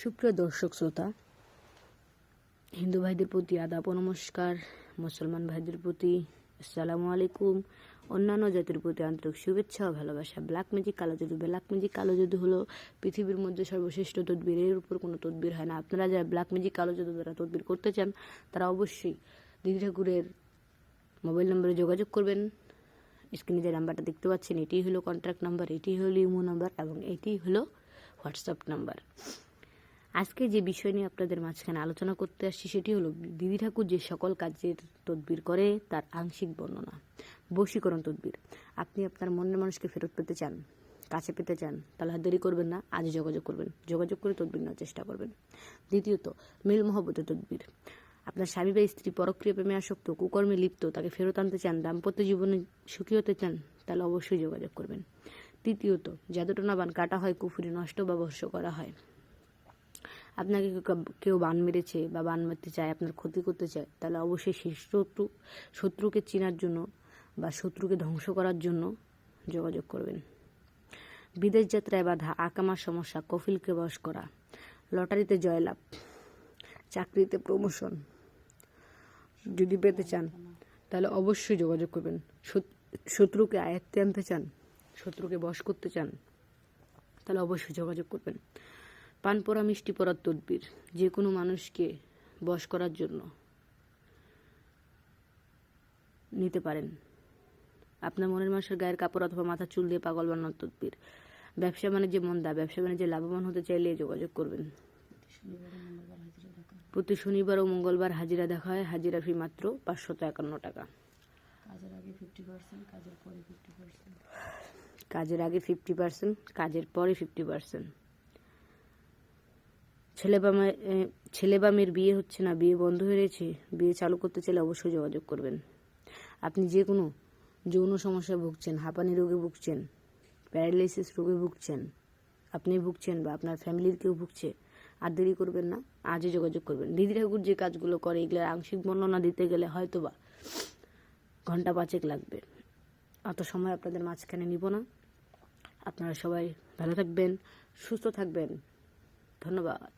সুপ্রিয় দর্শক শ্রোতা, হিন্দু ভাইদের প্রতি আদাব নমস্কার, মুসলমান ভাইদের প্রতি আসসালামু আলাইকুম। অন্যান্য জাতির প্রতি আন্তরিক শুভেচ্ছা ও ভালোবাসা। ব্ল্যাক ম্যাজিক কালো জাদু ব্ল্যাক ম্যাজিক কালো জাদু হলো পৃথিবীর মধ্যে সর্বশ্রেষ্ঠ তদবির। এর উপর কোনো তদবির হয় না। আপনারা যারা ব্ল্যাক ম্যাজিক কালো জাদু দ্বারা তদবির করতে চান, তারা অবশ্যই দিদি ঠাকুরের মোবাইল নম্বরে যোগাযোগ করবেন। স্ক্রিনে যে নাম্বারটা দেখতে পাচ্ছেন, এটি হলো কন্ট্যাক্ট নাম্বার, এটি হলো ইমো নাম্বার এবং এটি হলো হোয়াটসঅ্যাপ নাম্বার। আজকে যে বিষয় নিয়ে আপনাদের মাঝখানে আলোচনা করতে আসছি, সেটি হলো দিদি ঠাকুর যে সকল কাজের তদবির করে, তার আংশিক বর্ণনা, বশীকরণ তদবির। আপনি আপনার মনের মানুষকে ফেরত পেতে চান, কাছে পেতে চান, তাহলে আর দেরি করবেন না আজ যোগাযোগ করবেন। যোগাযোগ করে তদবির নেওয়ার চেষ্টা করবেন। দ্বিতীয়ত, মিল মহব্বতের তদবির। আপনার স্বামী বা স্ত্রী পরক্রিয়া প্রেমে আসক্ত, কুকর্মে লিপ্ত, তাকে ফেরত আনতে চান, দাম্পত্য জীবনে সুখী হতে চান, তাহলে অবশ্যই যোগাযোগ করবেন। তৃতীয়ত জাদুটনা বান কাটা হয়, কুফুরি নষ্ট বা বর্ষ করা হয়। আপনাকে কেউ- বান মেরেছে বা বান মারতে চায়, আপনার ক্ষতি করতে চায়, তাহলে অবশ্যই সেই শত্রু, শত্রুকে চেনার জন্য বা শত্রুকে ধ্বংস করার জন্য যোগাযোগ করবেন। বিদেশ যাত্রায় বাধা, আকামার সমস্যা, কফিলকে বশ করা, লটারিতে জয়লাভ, চাকরিতে প্রমোশন যদি পেতে চান, তাহলে অবশ্যই যোগাযোগ করবেন। শত্রুকে আয়ত্তে আনতে চান, শত্রুকে বশ করতে চান, তাহলে অবশ্যই যোগাযোগ করবেন। পান পরা মিষ্টি পরার তদবির যে কোনো মানুষকে বশ করার জন্য নিতে পারেন। আপনার মনের মানুষের গায়ের কাপড় অথবা মাথা চুল দিয়ে পাগল বানানোর তদবির। ব্যবসা বাণিজ্যে মন্দা ব্যবসা বাণিজ্যে লাভবান হতে চাইলে যোগাযোগ করবেন। প্রতি শনিবার ও মঙ্গলবার হাজিরা দেখা হয়। হাজিরা ফি মাত্র পাঁচশত একান্ন টাকা। কাজের আগে ফিফটি পার্সেন্ট কাজের পরে ফিফটি পার্সেন্ট কাজের আগে ফিফটি পার্সেন্ট কাজের পরে ফিফটি পার্সেন্ট ছেলে বা ছেলে বা মেয়ের বিয়ে হচ্ছে না, বিয়ে বন্ধ হয়ে রয়েছে, বিয়ে চালু করতে চাইলে অবশ্যই যোগাযোগ করবেন। আপনি যে কোনো যৌন সমস্যায় ভুগছেন, হাঁপানি রোগে ভুগছেন, প্যারালাইসিস রোগে ভুগছেন, আপনি ভুগছেন বা আপনার ফ্যামিলির কেউ ভুগছে, আর দেরি করবেন না, আজই যোগাযোগ করবেন। দিদি ঠাকুর যে কাজগুলো করে এগুলোর আংশিক বর্ণনা দিতে গেলে হয়তো বা ঘণ্টা পাঁচেক লাগবে। অত সময় আপনাদের মাঝখানে নিব না। আপনারা সবাই ভালো থাকবেন, সুস্থ থাকবেন। ধন্যবাদ।